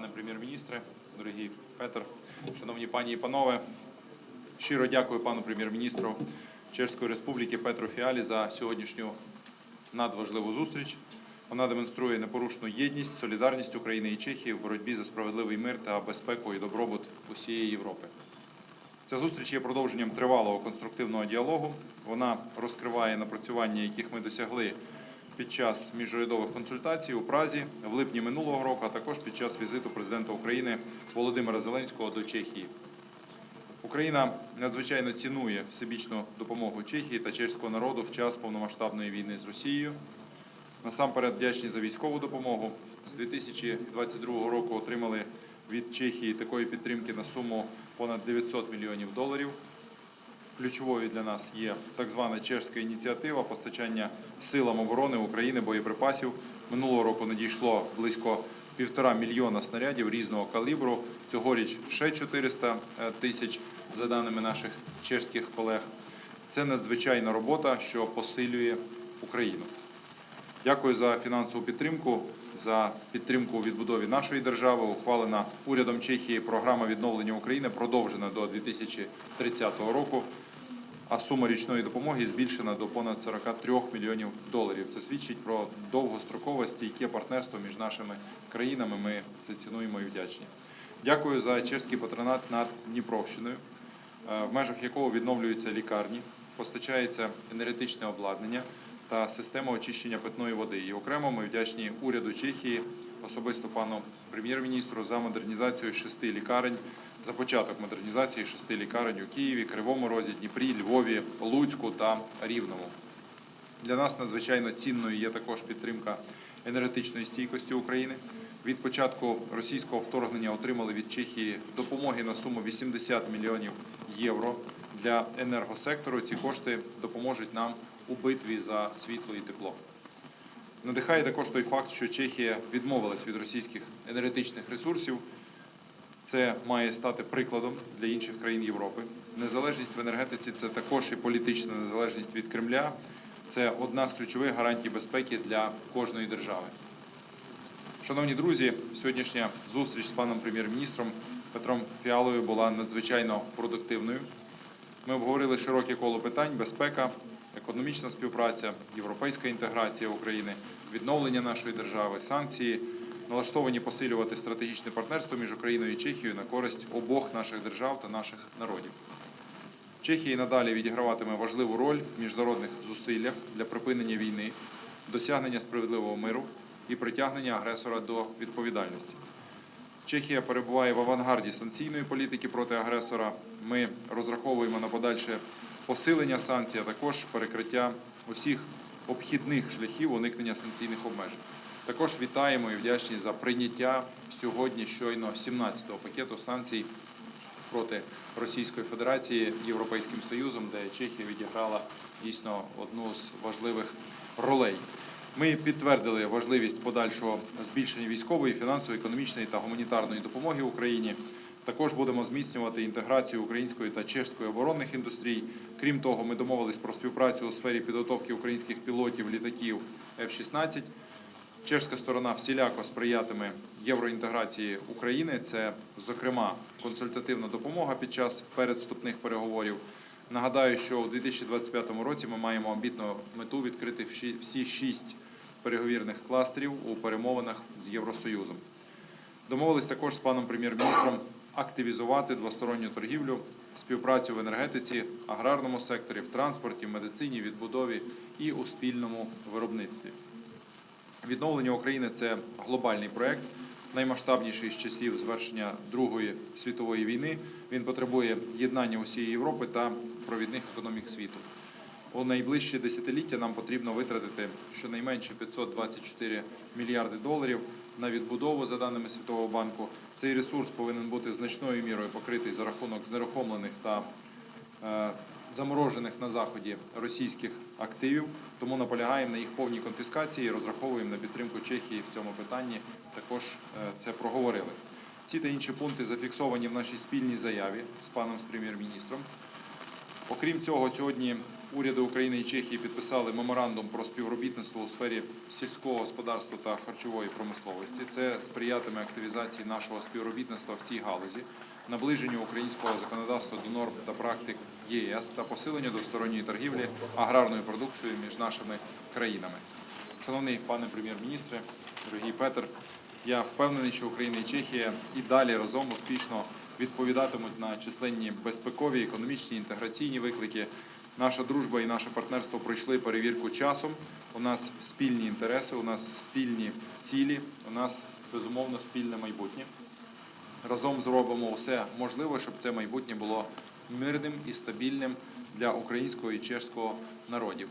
пане прем'єр-міністре, дорогі Петр, шановні пані і панове. Щиро дякую пану прем'єр-міністру Чеської Республіки Петру Фіалі за сьогоднішню надважливу зустріч. Вона демонструє непорушну єдність, солідарність України і Чехії в боротьбі за справедливий мир та безпеку і добробут усієї Європи. Ця зустріч є продовженням тривалого конструктивного діалогу. Вона розкриває напрацювання, яких ми досягли під час міжурядових консультацій у Празі в липні минулого року, а також під час візиту президента України Володимира Зеленського до Чехії. Україна надзвичайно цінує всебічну допомогу Чехії та чеського народу в час повномасштабної війни з Росією. Насамперед вдячні за військову допомогу. З 2022 року отримали від Чехії такої підтримки на суму понад 900 мільйонів доларів. Ключовою для нас є так звана чешська ініціатива постачання силам оборони України боєприпасів. Минулого року надійшло близько півтора мільйона снарядів різного калібру. Цьогоріч ще 400 тисяч, за даними наших чешських колег. Це надзвичайна робота, що посилює Україну. Дякую за фінансову підтримку, за підтримку у відбудові нашої держави. Ухвалена урядом Чехії програма відновлення України продовжена до 2030 року. А сума річної допомоги збільшена до понад 43 мільйонів доларів. Це свідчить про довгострокове стійке партнерство між нашими країнами. Ми це цінуємо і вдячні. Дякую за чеський патронат над Дніпровщиною, е, в межах якого відновлюються лікарні, постачається енергетичне обладнання та система очищення питної води. І окремо ми вдячні уряду Чехії, особисто пану прем'єр-міністру за модернізацію шести лікарень, за початок модернізації шести лікарень у Києві, Кривому Розі, Дніпрі, Львові, Луцьку та Рівному. Для нас надзвичайно цінною є також підтримка енергетичної стійкості України. Від початку російського вторгнення отримали від Чехії допомоги на суму 80 мільйонів євро для енергосектору. Ці кошти допоможуть нам у битві за світло і тепло. Надихає також той факт, що Чехія відмовилась від російських енергетичних ресурсів. Це має стати прикладом для інших країн Європи. Незалежність в енергетиці це також і політична незалежність від Кремля. Це одна з ключових гарантій безпеки для кожної держави. Шановні друзі, сьогоднішня зустріч з паном прем'єр-міністром Петром Фіалою була надзвичайно продуктивною. Ми обговорили широке коло питань: безпека, економічна співпраця, європейська інтеграція України, відновлення нашої держави, санкції, налаштовані посилювати стратегічне партнерство між Україною і Чехією на користь обох наших держав та наших народів. Чехія надалі відіграватиме важливу роль в міжнародних зусиллях для припинення війни, досягнення справедливого миру і притягнення агресора до відповідальності. Чехія перебуває в авангарді санкційної політики проти агресора. Ми розраховуємо на подальше посилення санкцій, а також перекриття усіх обхідних шляхів уникнення санкційних обмежень. Також вітаємо і вдячні за прийняття сьогодні щойно 17-го пакету санкцій проти Російської Федерації Європейським Союзом, де Чехія відіграла дійсно одну з важливих ролей. Ми підтвердили важливість подальшого збільшення військової, фінансової, економічної та гуманітарної допомоги Україні. Також будемо зміцнювати інтеграцію української та чешської оборонних індустрій. Крім того, ми домовились про співпрацю у сфері підготовки українських пілотів літаків F-16. Чешська сторона всіляко сприятиме євроінтеграції України. Це, зокрема, консультативна допомога під час передступних переговорів. Нагадаю, що у 2025 році ми маємо амбітну мету відкрити всі- шість переговірних кластерів у перемовинах з Євросоюзом. Домовились також з паном прем'єр-міністром активізувати двосторонню торгівлю, співпрацю в енергетиці, аграрному секторі, в транспорті, медицині, відбудові і у спільному виробництві. Відновлення України це глобальний проект, наймасштабніший з часів звершення Другої світової війни. Він потребує єднання усієї Європи та провідних економік світу. У найближчі десятиліття нам потрібно витратити щонайменше 524 мільярди доларів на відбудову, за даними Світового банку. Цей ресурс повинен бути значною мірою покритий за рахунок знерухомлених та е, заморожених на заході російських активів. Тому наполягаємо на їх повній конфіскації і розраховуємо на підтримку Чехії в цьому питанні. Також е, це проговорили. Ці та інші пункти зафіксовані в нашій спільній заяві з паном з прем'єр-міністром. Окрім цього, сьогодні уряди України і Чехії підписали меморандум про співробітництво у сфері сільського господарства та харчової промисловості. Це сприятиме активізації нашого співробітництва в цій галузі, наближенню українського законодавства до норм та практик ЄС та посиленню двосторонньої торгівлі аграрною продукцією між нашими країнами. Шановний пане прем'єр-міністре, дорогий Петр, я впевнений, що Україна і Чехія і далі разом успішно відповідатимуть на численні безпекові, економічні, інтеграційні виклики. Наша дружба і наше партнерство пройшли перевірку часом. У нас спільні інтереси, у нас спільні цілі, у нас безумовно спільне майбутнє. Разом зробимо все можливе, щоб це майбутнє було мирним і стабільним для українського і чешського народів.